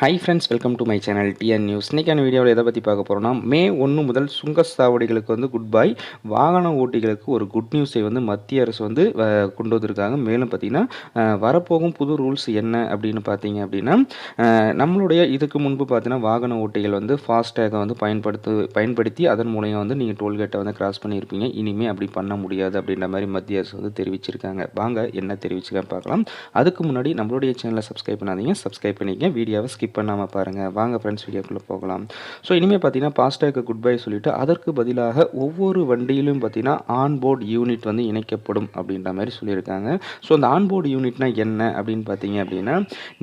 Hi friends welcome to my channel TN news இன்றைக்கான வீடியோவில் எதை பற்றி பார்க்க போகிறோம்னா மே ஒன்று முதல் சுங்கச்சாவடிகளுக்கு வந்து குட் பை வாகன ஓட்டிகளுக்கு ஒரு குட் நியூஸை வந்து மத்திய அரசு வந்து கொண்டு வந்திருக்காங்க. மேலும் பார்த்திங்கன்னா வரப்போகும் புது ரூல்ஸ் என்ன அப்படின்னு பார்த்தீங்க அப்படின்னா நம்மளுடைய இதுக்கு முன்பு பார்த்தீங்கன்னா வாகன ஓட்டிகள் வந்து ஃபாஸ்டேகை வந்து பயன்படுத்து பயன்படுத்தி அதன் மூலியம் வந்து நீங்கள் டோல்கேட்டை வந்து கிராஸ் பண்ணியிருப்பீங்க. இனிமேல் அப்படி பண்ண முடியாது அப்படின்ற மாதிரி மத்திய அரசு வந்து தெரிவிச்சிருக்காங்க. வாங்க என்ன தெரிவிச்சுக்கான்னு பார்க்கலாம். அதுக்கு முன்னாடி நம்மளுடைய சேனலை சப்ஸ்கிரைப் பண்ணாதீங்க. சப்ஸ்கிரைப் பண்ணிக்க வீடியோவை ஸ்கிப் பண்ணாமல் பாருங்கள் வாங்க ஃப்ரெண்ட்ஸ் வீடியோக்குள்ளே போகலாம். ஸோ இனிமேல் பார்த்தீங்கன்னா ஃபாஸ்டேக்கு குட் பை சொல்லிவிட்டு அதற்கு பதிலாக ஒவ்வொரு வண்டியிலும் பார்த்தீங்கன்னா ஆன்போர்ட் யூனிட் வந்து இணைக்கப்படும் அப்படின்ற மாதிரி சொல்லியிருக்காங்க. ஸோ அந்த ஆன்போர்டு யூனிட்னா என்ன அப்படின்னு பார்த்தீங்க அப்படின்னா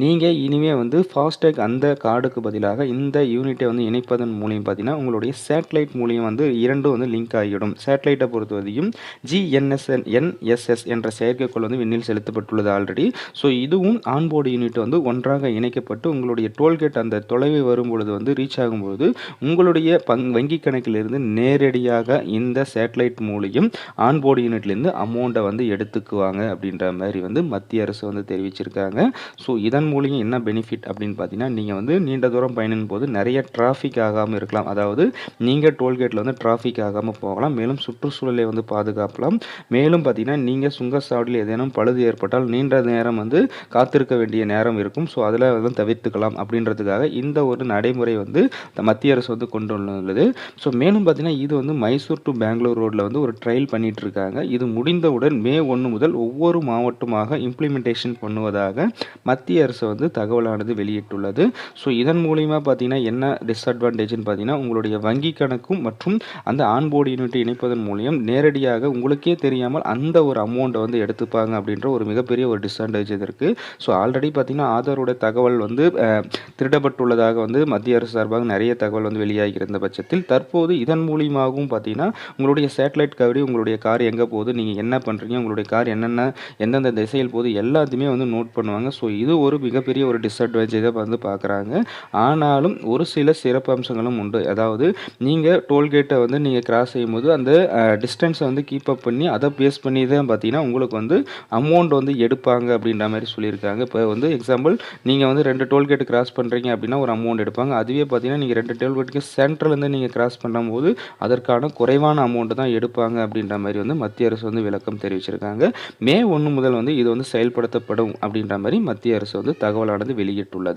நீங்கள் இனிமேல் வந்து ஃபாஸ்டேக் அந்த கார்டுக்கு பதிலாக இந்த யூனிட்டை வந்து இணைப்பதன் மூலியம் பார்த்தீங்கன்னா உங்களுடைய சேட்டலைட் மூலியம் வந்து இரண்டும் வந்து லிங்க் ஆகிடும் சேட்டலைட்டை பொறுத்தவரையும் ஜிஎன்எஸ்என் என்எஸ்எஸ் என்ற செயற்கைக்கோள் வந்து விண்ணில் செலுத்தப்பட்டுள்ளது ஆல்ரெடி ஸோ இதுவும் ஆன்போர்டு யூனிட் வந்து ஒன்றாக இணைக்கப்பட்டு உங்களுடைய டோல்கேட் அந்த தொலைவை வரும் பொழுது வந்து ரீச் ஆகும்பொழுது உங்களுடைய பங் வங்கி கணக்கிலிருந்து நேரடியாக இந்த சேட்டலைட் மூலியம் ஆன்போர்டு யூனிட்லேருந்து அமௌண்ட்டை வந்து எடுத்துக்குவாங்க அப்படின்ற மாதிரி வந்து மத்திய அரசு வந்து தெரிவிச்சிருக்காங்க. ஸோ இதன் மூலியம் என்ன பெனிஃபிட் அப்படின்னு பார்த்தீங்கன்னா நீங்கள் வந்து நீண்ட தூரம் பயணின் போது நிறைய டிராஃபிக் ஆகாமல் இருக்கலாம். அதாவது நீங்கள் டோல்கேட்டில் வந்து டிராஃபிக் ஆகாமல் போகலாம். மேலும் சுற்றுச்சூழலை வந்து பாதுகாக்கலாம். மேலும் பார்த்தீங்கன்னா நீங்கள் சுங்கச்சாவடியில் ஏதேனும் பழுது ஏற்பட்டால் நீண்ட நேரம் வந்து காத்திருக்க வேண்டிய நேரம் இருக்கும். ஸோ அதில் வந்து தவிர்த்துக்கலாம். அப்படின்றதுக்காக இந்த ஒரு நடைமுறை வந்து மத்திய அரசு வந்து கொண்டு வந்துள்ளது ஸோ மேலும் பார்த்தீங்கன்னா இது வந்து மைசூர் டு பெங்களூர் ரோட்டில் வந்து ஒரு ட்ரையல் பண்ணிட்டு இருக்காங்க இது முடிந்தவுடன் மே ஒன்று முதல் ஒவ்வொரு மாவட்டமாக இம்ப்ளிமெண்டேஷன் பண்ணுவதாக மத்திய அரசு வந்து தகவலானது வெளியிட்டுள்ளது. ஸோ இதன் மூலிமா பார்த்தீங்கன்னா என்ன டிஸ்அட்வான்டேஜ்னு பார்த்தீங்கன்னா உங்களுடைய வங்கி கணக்கும் மற்றும் அந்த ஆன்போர்டு யூனிட்டை இணைப்பதன் மூலியம் நேரடியாக உங்களுக்கே தெரியாமல் அந்த ஒரு அமௌண்ட்டை வந்து எடுத்துப்பாங்க அப்படின்ற ஒரு மிகப்பெரிய ஒரு டிஸ்அட்வான்டேஜ் இருக்குது ஸோ ஆல்ரெடி பார்த்தீங்கன்னா ஆதாரோட தகவல் வந்து திருடப்பட்டுள்ளதாக வந்து மத்திய அரசு சார்பாக நிறைய தகவல் வந்து வெளியாகி இருந்த பட்சத்தில் தற்போது இதன் மூலியமாகவும் பார்த்தீங்கன்னா உங்களுடைய சேட்டலைட் கவரி உங்களுடைய கார் எங்கே போகுது நீங்கள் என்ன பண்ணுறீங்க உங்களுடைய கார் என்னென்ன எந்தெந்த திசையில் போகுது எல்லாத்தையுமே வந்து நோட் பண்ணுவாங்க. ஸோ இது ஒரு மிகப்பெரிய ஒரு டிஸ்அட்வான்டேஜாக வந்து பார்க்குறாங்க. ஆனாலும் ஒரு சில சிறப்பு அம்சங்களும் உண்டு. அதாவது நீங்கள் டோல்கேட்டை வந்து நீங்கள் கிராஸ் செய்யும்போது அந்த டிஸ்டன்ஸை வந்து கீப் அப் பண்ணி அதை பேஸ் பண்ணி தான் பார்த்தீங்கன்னா உங்களுக்கு வந்து அமௌண்ட் வந்து எடுப்பாங்க அப்படின்ற மாதிரி சொல்லியிருக்காங்க. இப்போ வந்து எக்ஸாம்பிள் நீங்கள் வந்து ரெண்டு டோல்கேட் கிராஸ் பண்ணுறீங்க அப்படின்னா ஒரு அமௌண்ட் எடுப்பாங்க. அதுவே பார்த்தீங்கன்னா நீங்கள் ரெண்டு டோல்கேட்டுக்கு சென்ட்ரலேருந்து நீங்கள் கிராஸ் பண்ணும்போது அதற்கான குறைவான அமௌண்ட்டு தான் எடுப்பாங்க அப்படின்ற மாதிரி வந்து மத்திய அரசு வந்து விளக்கம் தெரிவிச்சிருக்காங்க. மே ஒன்று முதல் வந்து இது வந்து செயல்படுத்தப்படும் அப்படின்ற மாதிரி மத்திய அரசு வந்து தகவலானது வெளியிட்டுள்ளது.